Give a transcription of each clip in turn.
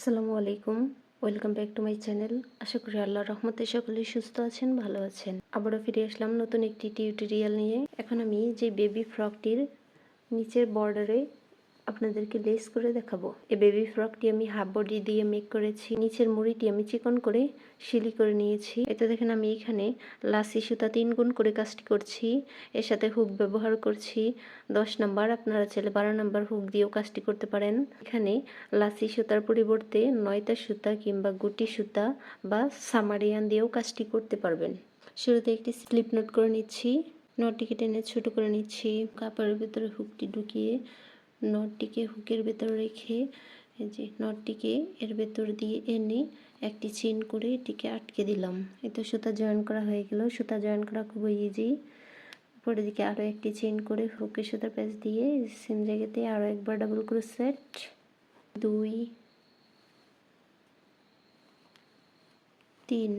আসসালামু আলাইকুম। Welcome back to my channel. আশা করি আল্লাহ রহমতে সকলেই সুস্থ আছেন, ভালো আছেন। আবারও ফিরে আসলাম নতুন একটি টিউটোরিয়াল নিয়ে। এখন আমি যে বেবি ফ্রকটির নিচের বর্ডারে আপনাদেরকে লেস করে দেখাবো। এই বেবি ফ্রকটি আমি হাফ বডি দিয়ে মেক করেছি। নিচের মুড়িটি আমি চিকন করে শিলি করে নিয়েছি। এতে দেখেন আমি এখানে লাসি সুতা তিন গুণ করে কাজটি করছি। এর সাথে হুক ব্যবহার করছি। দশ নাম্বার আপনারা চাইলে বারো নাম্বার হুক দিয়েও কাজটি করতে পারেন। এখানে লাসি সুতার পরিবর্তে নয়তা সুতা কিংবা গুটি সুতা বা সামারিয়ান দিয়েও কাজটি করতে পারবেন। শুরুতে একটি স্লিপ নোট করে নিচ্ছি। নটটিকে টেনে ছোট করে নিচ্ছি। কাপড়ের ভিতরে হুকটি ঢুকিয়ে নটটিকে হুকের ভেতর রেখে, এই যে নটটিকে এর ভেতর দিয়ে এনে একটি চেন করে এটিকে আটকে দিলাম। এতে সুতা জয়েন করা হয়ে গেল। সুতা জয়েন করা খুবই ইজি উপরের দিকে আরও একটি চেন করে হুকের সুতার প্যাচ দিয়ে সেম জায়গাতে আরও একবার ডাবল ক্রোসেট দুই, তিন,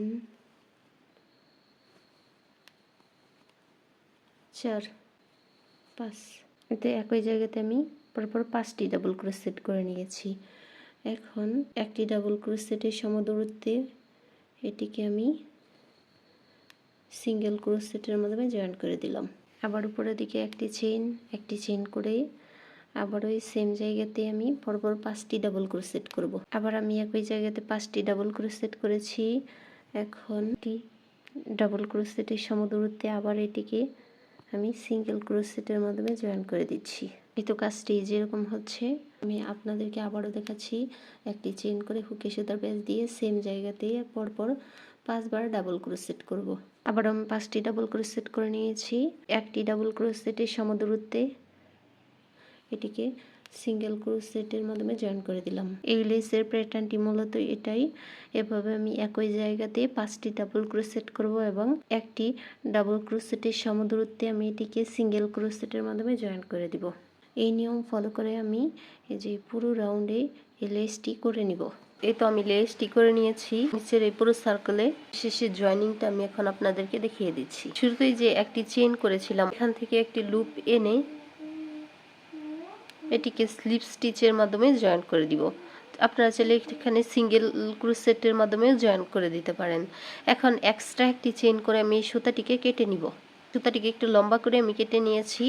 চার, পাঁচ। এতে একই জায়গাতে আমি পরপর পাঁচটি ডাবল ক্রোসেট করে নিয়েছি। এখন একটি ডাবল ক্রোসেটের সমদূরত্বে এটিকে আমি সিঙ্গেল ক্রোসেটের মাধ্যমে জয়েন করে দিলাম। আবার উপরের দিকে একটি চেন একটি চেন করে আবার ওই সেম জায়গাতে আমি পরপর পাঁচটি ডাবল ক্রোসেট করব। আবার আমি একই জায়গাতে পাঁচটি ডাবল ক্রোসেট করেছি। এখন ডাবল ক্রোসেটের সমদূরত্বে আবার এটিকে আমি সিঙ্গেল ক্রোসেটের মাধ্যমে জয়েন করে দিচ্ছি। এই তো কাজটি যেরকম হচ্ছে। আমি আপনাদেরকে আবারও দেখাচ্ছি, একটি চেন করে হুকে সুতার প্যাচ দিয়ে সেম জায়গাতে পরপর পাঁচবার ডাবল ক্রোসেট করব। আবার আমি পাঁচটি ডাবল ক্রোসেট করে নিয়েছি। একটি ডাবল ক্রোসেটের সমদূরত্বে এটিকে সিঙ্গেল ক্রোসেটের মাধ্যমে জয়েন করে দিলাম। এই লেসের প্যাটার্নটি মূলত এটাই। এভাবে আমি একই জায়গাতে পাঁচটি ডাবল ক্রোসেট করব এবং একটি ডাবল ক্রোসেটের সমদূরত্বে আমি এটিকে সিঙ্গেল ক্রোসেটের মাধ্যমে জয়েন করে দিব। এই নিয়ম ফলো করে আমি এই যে পুরো রাউন্ডে এই লেসটি করে নিব। এই তো আমি লেসটি করে নিয়েছি। নিচের এই পুরো সার্কেলে শেষে জয়েনিংটা আমি এখন আপনাদেরকে দেখিয়ে দিচ্ছি। শুরুতেই যে একটি চেন করেছিলাম, এখান থেকে একটি লুপ এনে এটিকে স্লিপ স্টিচের মাধ্যমে জয়েন করে দিব। আপনারা চাইলে এখানে সিঙ্গেল ক্রুসেটের মাধ্যমে জয়েন করে দিতে পারেন। এখন এক্সট্রা একটি চেন করে আমি এই সুতাটিকে কেটে নিব। সুতাটিকে একটু লম্বা করে আমি কেটে নিয়েছি।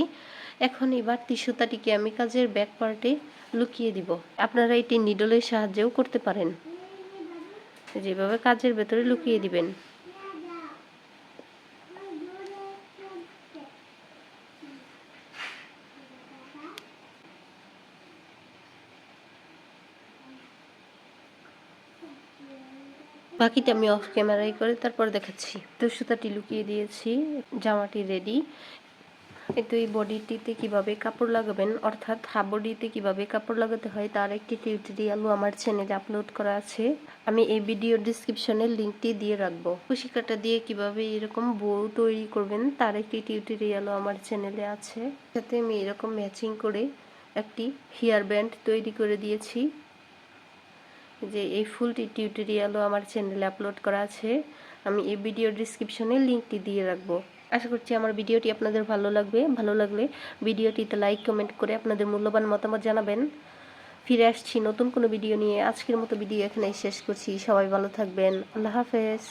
এখন এবার বাড়তি সুতাটিকে আমি কাজের ব্যাক পার্টে লুকিয়ে দিব। আপনারা এটি নিডলের সাহায্যেও করতে পারেন। যেভাবে কাজের ভেতরে লুকিয়ে দিবেন। বাকিটা আমি অফ ক্যামেরায় করে তারপর দেখাচ্ছি। তো সুতাটি লুকিয়ে দিয়েছি। জামাটি রেডি এই বডিটিতে কীভাবে কাপড় লাগাবেন? অর্থাৎ হাফ বডিতে কীভাবে কাপড় লাগাতে হয়? তার একটি টিউটোরিয়ালও আমার চ্যানেলে আপলোড করা আছে। আমি এই ভিডিও ডিসক্রিপশনে লিঙ্কটি দিয়ে রাখব। কুশি কাটা দিয়ে কীভাবে এরকম বউ তৈরি করবেন, তার একটি টিউটোরিয়ালও আমার চ্যানেলে আছে। সাথে আমি এরকম ম্যাচিং করে একটি হেয়ার ব্যান্ড তৈরি করে দিয়েছি। যে এই ফুলটি টিউটোরিয়ালও আমার চ্যানেলে আপলোড করা আছে। আমি এই ভিডিও ডিসক্রিপশনে লিঙ্কটি দিয়ে রাখব। আশা করছি আমার ভিডিওটি আপনাদের ভালো লাগবে। ভালো লাগলে ভিডিওটিতে লাইক কমেন্ট করে আপনাদের মূল্যবান মতামত জানাবেন। ফিরে আসছি নতুন কোনো ভিডিও নিয়ে। আজকের মতো ভিডিও এখানেই শেষ করছি। সবাই ভালো থাকবেন। আল্লাহ হাফেজ।